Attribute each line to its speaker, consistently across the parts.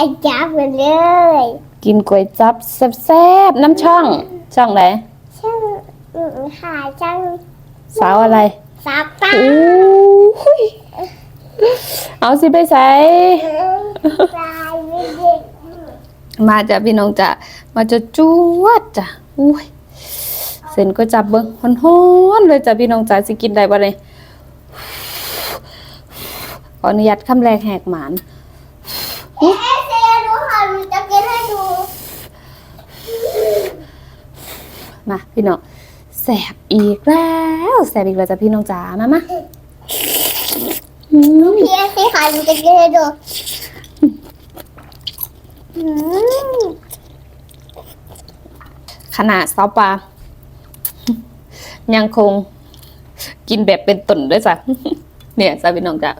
Speaker 1: ไปเลย
Speaker 2: กินก๋วยจับแซ่บๆน้ำช่อง ช่องไหน
Speaker 1: ช่างอืมหาช่าง
Speaker 2: สาวอะไร
Speaker 1: ซับตา
Speaker 2: อู้ยเอาสิไปใส่
Speaker 1: ลายไม่เด็ก
Speaker 2: มาจ้ะพี่น้องจ้ะมาจะจวดจ้ะอุ้ยเส้นก็จับเบิ้งฮ้อนๆเลยจ้ะพี่น้องจ้ะสิกินได้บ่เลยขออนุญาตคำแรกแหกหมาน
Speaker 1: เอ๊ะเซดูค่ะหนูจะกินให้ดู
Speaker 2: มาพี่น้องแสบอีกแล้วแสบอีกแล้วจ้ะพี่น้องจ๋ามามาอืม
Speaker 1: พี่เอ๊ะสิค่ะหนูจะกินให้ดูอืม
Speaker 2: ขนาดซอปลายังคงกินแบบเป็นตุ่นด้วยจ้ะเนี่ยจ้ะพี่น้องจ้ะ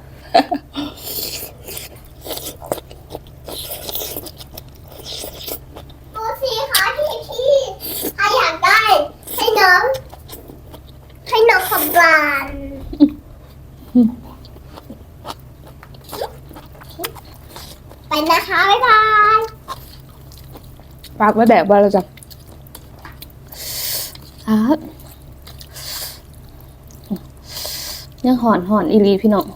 Speaker 1: ดูสิคะที่ที่ใครอยากได้ ให้น้อง ให้น้องขับบาน ไปนะคะ บ๊ายบาย
Speaker 2: ปากไว้แบบว่าเราจะอะยังหอนหอนอีหลีพี่น้อง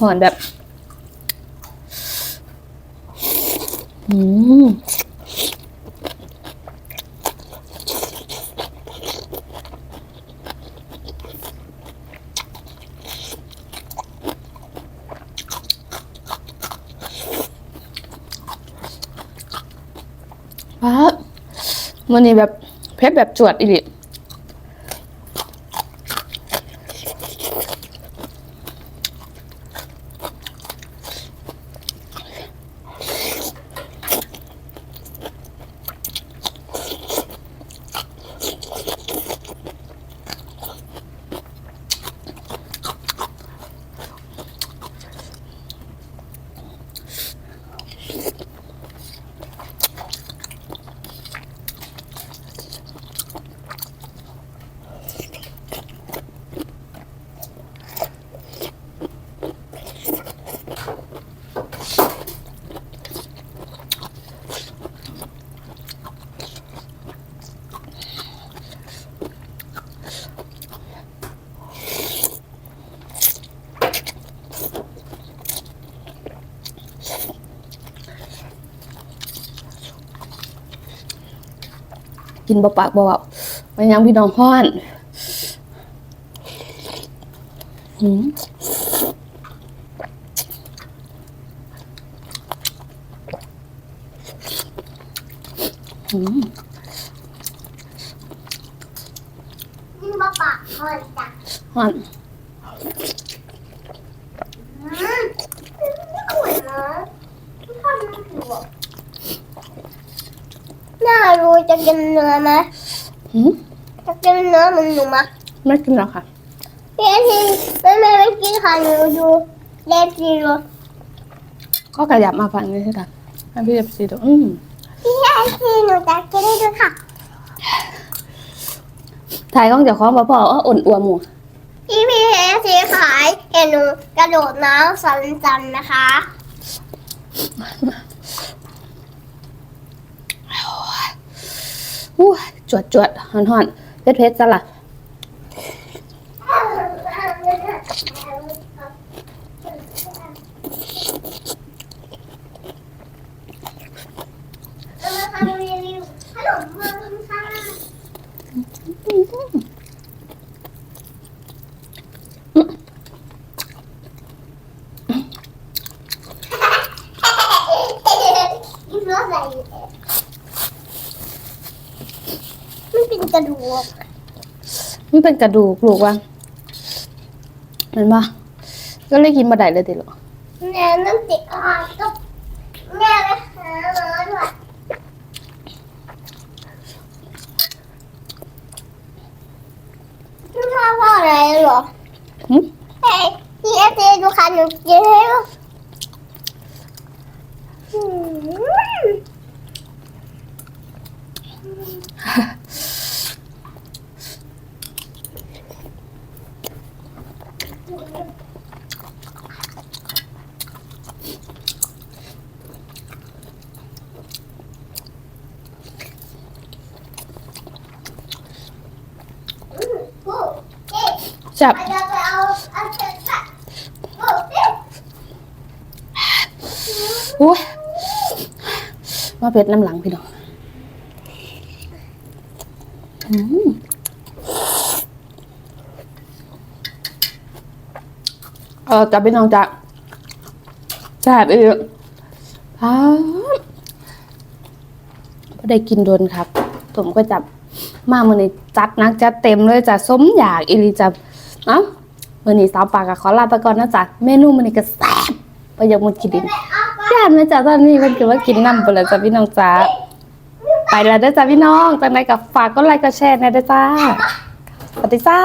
Speaker 2: หอนแบบ อืม ว้ามันนี่แบบเพชรแบบจวดอีก กินเบาปากเบาๆมันยังพี่น้องพ่อนอืมอืม
Speaker 1: ยิ่งมาปากคอนจ้ะ
Speaker 2: พ่อน
Speaker 1: อืมไม่ขวนนะทุกคนมันถือว่า น่ารู้จะกินเนื้อไหม
Speaker 2: อืม
Speaker 1: จะกินเนื้อเหมันหนูไหม
Speaker 2: ไม่กินหรอกค่ะ
Speaker 1: พี่เอทีไม่ไม่ไม่กินค่ะหนูดูเล็บดีดู
Speaker 2: ก็กระยับมาฝั่งนี้ใช่ไหมให้พี่เอฟซีดูอืม
Speaker 1: พี่เอทีหนูจะกินให้ดูค่ะ
Speaker 2: ถ่ายกล้องจากคล้องพอพอว่าอ่อนอัวหมู
Speaker 1: พี่พี่เอทีขายเห็นหนูกระโดดน้ำสันจันนะคะ
Speaker 2: อู้จวดจวดหอนหอนเผ็ดเผ็ดซะละ
Speaker 1: เรามาทำรีวิวขนมเมืองค่ะยิ้มแล้วใส่ไม่เป็นกระดูก
Speaker 2: มันเป็นกระดูกลูกว่ะเห็นปะก็เลยกินมาได้เลยติลูก
Speaker 1: แม่น้ำติดอ่อนก็แม่ไปหาหมอด้วยไม่พ่อพ่ออะไรเหรอ
Speaker 2: หึ
Speaker 1: เฮ้ยพี่เอฟซีดูค่ะหนูกินให้ดูอืม
Speaker 2: จับ
Speaker 1: อาจจะไปเอาเอาเสร็จละโอ้ย
Speaker 2: อุ้ยมาเป็ดน้ำหลังพี่น้องเออจับพี่น้องจับแซ่บอีกอ้าวได้กินโดนครับผมก็จับมามือนี้จัดนักจัดเต็มเลยจ้ะสมอยากอีหลีจับ เอ้ามือนี้สาวปากกับขอลาไปก่อนนะจ๊ะเมนูมือนี้ก็แซ่บไปยังมุดกินดินย่านนะจ๊ะตอนนี้มันคือว่ากินน้ำไปแล้วจ้ะพี่น้องจ้าไปแล้วเด้อจ้ะพี่น้องจังไรกับฝากก็ไลค์ก็แชร์นะเด้อจ้าสวัสดีจ้า